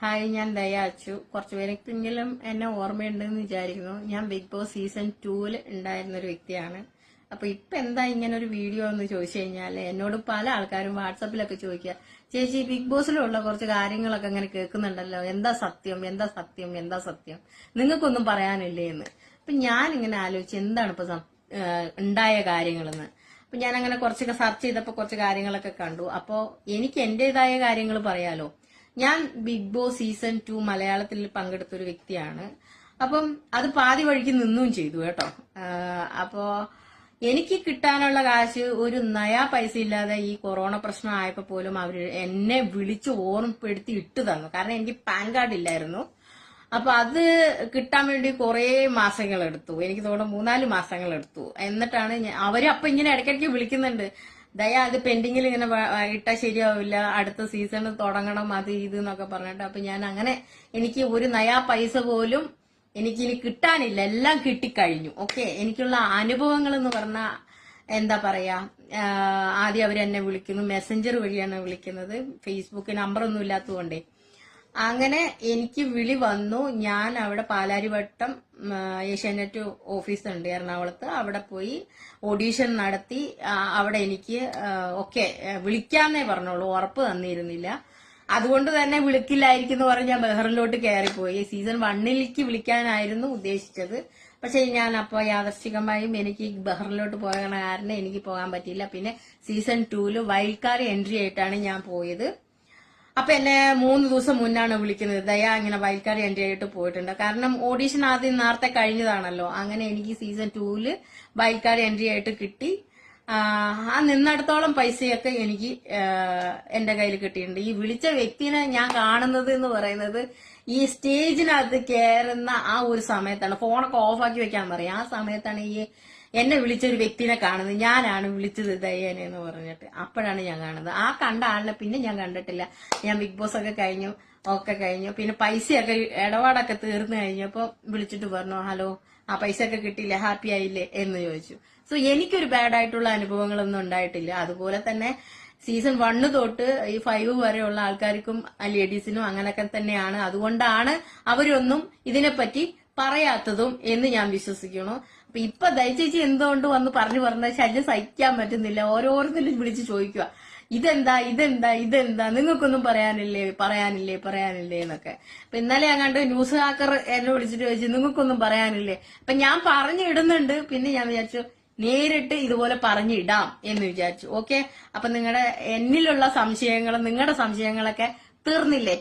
Hi ഞാൻ ദയ അച്ചു. കുറച്ചു പേരെങ്കിലും എന്നെ ഓർമ്മയുണ്ടെന്ന് വിചാരിക്കുന്നു. ഞാൻ ബിഗ് ബോസ് സീസൺ ടൂവിൽ ഉണ്ടായിരുന്ന ഒരു വ്യക്തിയാണ്. അപ്പൊ ഇപ്പൊ എന്താ ഇങ്ങനെ ഒരു വീഡിയോ എന്ന് ചോദിച്ചു കഴിഞ്ഞാൽ എന്നോട് പല ആൾക്കാരും വാട്സപ്പിലൊക്കെ ചോദിക്കുക ചേച്ചി ബിഗ് ബോസിലുള്ള കുറച്ച് കാര്യങ്ങളൊക്കെ അങ്ങനെ കേൾക്കുന്നുണ്ടല്ലോ. എന്താ സത്യം? എന്താ സത്യം? എന്താ സത്യം? നിങ്ങൾക്കൊന്നും പറയാനില്ലേ? എന്ന്. അപ്പൊ ഞാൻ ഇങ്ങനെ ആലോചിച്ച് എന്താണ് ഇപ്പൊ ഉണ്ടായ കാര്യങ്ങളെന്ന്. അപ്പൊ ഞാൻ അങ്ങനെ കുറച്ചൊക്കെ സെർച്ച് ചെയ്തപ്പോൾ കുറച്ച് കാര്യങ്ങളൊക്കെ കണ്ടു. അപ്പോൾ എനിക്ക് എന്റേതായ കാര്യങ്ങൾ പറയാലോ? ഞാൻ ബിഗ് ബോസ് സീസൺ ടു മലയാളത്തിൽ പങ്കെടുത്ത ഒരു വ്യക്തിയാണ്. അപ്പം അത് പാതി വഴിക്ക് നിന്നും ചെയ്തു കേട്ടോ. അപ്പോ എനിക്ക് കിട്ടാനുള്ള കാശ് ഒരു നയാ പൈസ ഇല്ലാതെ ഈ കൊറോണ പ്രശ്നം ആയപ്പോ പോലും അവർ എന്നെ വിളിച്ച് ഓർമ്മപ്പെടുത്തി ഇട്ടു തന്നു. കാരണം എനിക്ക് പാൻ കാർഡ് ഇല്ലായിരുന്നു. അപ്പൊ അത് കിട്ടാൻ വേണ്ടി കുറെ മാസങ്ങൾ എടുത്തു. എനിക്ക് തോന്നുന്നു മൂന്നാൽ മാസങ്ങൾ എടുത്തു. എന്നിട്ടാണ് അവർ അപ്പൊ ഇങ്ങനെ ഇടയ്ക്കിടയ്ക്ക് വിളിക്കുന്നുണ്ട്. ദയ അത് പെൻഡിങ്ങിൽ ഇങ്ങനെ ഇട്ടാൽ ഇട്ടാ ശരിയാവില്ല. അടുത്ത സീസൺ തുടങ്ങണം അത് ഇത് എന്നൊക്കെ പറഞ്ഞിട്ട്. അപ്പൊ ഞാൻ അങ്ങനെ എനിക്ക് ഒരു നയാ പൈസ പോലും എനിക്ക് ഇനി കിട്ടാനില്ല. എല്ലാം കിട്ടിക്കഴിഞ്ഞു. ഓക്കെ എനിക്കുള്ള അനുഭവങ്ങൾ എന്ന് പറഞ്ഞാൽ എന്താ പറയാ? ആദ്യം അവരെന്നെ വിളിക്കുന്നു. മെസ്സഞ്ചർ വഴിയാണ് വിളിക്കുന്നത്. ഫേസ്ബുക്ക് നമ്പറൊന്നും ഇല്ലാത്തതുകൊണ്ടേ. അങ്ങനെ എനിക്ക് വിളി വന്നു. ഞാൻ അവിടെ പാലാരിവട്ടം ഏഷ്യാനെറ്റ് ഓഫീസ് ഉണ്ട് എറണാകുളത്ത്. അവിടെ പോയി ഓഡീഷൻ നടത്തി. അവിടെ എനിക്ക് ഓക്കെ വിളിക്കാന്നേ പറഞ്ഞോളൂ ഉറപ്പ് തന്നിരുന്നില്ല. അതുകൊണ്ട് തന്നെ വിളിക്കില്ലായിരിക്കും എന്ന് പറഞ്ഞ് ഞാൻ ബഹറിലോട്ട് കയറിപ്പോയി. സീസൺ വണ്ണിലേക്ക് വിളിക്കാനായിരുന്നു ഉദ്ദേശിച്ചത്. പക്ഷെ ഞാൻ അപ്പോൾ യാദർശികമായും എനിക്ക് ബഹറിലോട്ട് പോയ കാരണം എനിക്ക് പോകാൻ പറ്റിയില്ല. പിന്നെ സീസൺ ടൂൽ വൈൽഡ് കാർഡ് എൻട്രി ആയിട്ടാണ് ഞാൻ പോയത്. അപ്പൊ എന്നെ മൂന്ന് ദിവസം മുന്നാണ് വിളിക്കുന്നത്. ദയാ ഇങ്ങനെ വയൽക്കാട് എൻട്രി ആയിട്ട് പോയിട്ടുണ്ട്. കാരണം ഓഡീഷൻ ആദ്യം നേരത്തെ കഴിഞ്ഞതാണല്ലോ. അങ്ങനെ എനിക്ക് സീസൺ ടൂവിൽ വയൽക്കാട് എൻട്രി ആയിട്ട് കിട്ടി. ആ നിന്നിടത്തോളം പൈസയൊക്കെ എനിക്ക് എന്റെ കയ്യിൽ കിട്ടിയിട്ടുണ്ട്. ഈ വിളിച്ച വ്യക്തിനെ ഞാൻ കാണുന്നത് എന്ന് പറയുന്നത് ഈ സ്റ്റേജിനകത്ത് കയറുന്ന ആ ഒരു സമയത്താണ്. ഫോണൊക്കെ ഓഫാക്കി വെക്കാൻ പറയും. ആ സമയത്താണ് ഈ എന്നെ വിളിച്ച ഒരു വ്യക്തിനെ കാണുന്നത് ഞാനാണ് വിളിച്ചത് ദയ്യനെ എന്ന് പറഞ്ഞിട്ട്. അപ്പോഴാണ് ഞാൻ കാണുന്നത്. ആ കണ്ട ആളിനെ പിന്നെ ഞാൻ കണ്ടിട്ടില്ല. ഞാൻ ബിഗ് ബോസ് ഒക്കെ കഴിഞ്ഞു ഒക്കെ കഴിഞ്ഞു. പിന്നെ പൈസയൊക്കെ ഇടപാടൊക്കെ തീർന്നു കഴിഞ്ഞപ്പോ വിളിച്ചിട്ട് പറഞ്ഞു ഹലോ ആ പൈസ ഒക്കെ കിട്ടിയില്ലേ? ഹാപ്പി ആയില്ലേ? എന്ന് ചോദിച്ചു. സോ എനിക്കൊരു ബാഡ് ആയിട്ടുള്ള അനുഭവങ്ങളൊന്നും ഉണ്ടായിട്ടില്ല. അതുപോലെ തന്നെ സീസൺ വണ്ണ് തൊട്ട് ഈ ഫൈവ് വരെയുള്ള ആൾക്കാർക്കും ലേഡീസിനും അങ്ങനെയൊക്കെ തന്നെയാണ്. അതുകൊണ്ടാണ് അവരൊന്നും ഇതിനെപ്പറ്റി പറയാത്തതും എന്ന് ഞാൻ വിശ്വസിക്കുന്നു. അപ്പൊ ഇപ്പൊ ദയചേച്ചി എന്തുകൊണ്ട് വന്ന് പറഞ്ഞു പറഞ്ഞ ശല്യം സഹിക്കാൻ പറ്റുന്നില്ല. ഓരോരുത്തരും വിളിച്ച് ചോദിക്കുക ഇതെന്താ ഇതെന്താ ഇതെന്താ? നിങ്ങൾക്കൊന്നും പറയാനില്ലേ പറയാനില്ലേ പറയാനില്ലേ എന്നൊക്കെ. അപ്പൊ ഇന്നലെ കണ്ട് ന്യൂസ് ഹാക്കർ എന്നെ വിളിച്ചിട്ട് ചോദിച്ചു നിങ്ങൾക്കൊന്നും പറയാനില്ലേ? അപ്പൊ ഞാൻ പറഞ്ഞു ഇടുന്നുണ്ട്. പിന്നെ ഞാൻ വിചാരിച്ചു നേരിട്ട് ഇതുപോലെ പറഞ്ഞിടാം എന്ന് വിചാരിച്ചു. ഓക്കെ അപ്പൊ നിങ്ങളുടെ എന്നിലുള്ള സംശയങ്ങൾ നിങ്ങളുടെ സംശയങ്ങളൊക്കെ തീർന്നില്ലേ?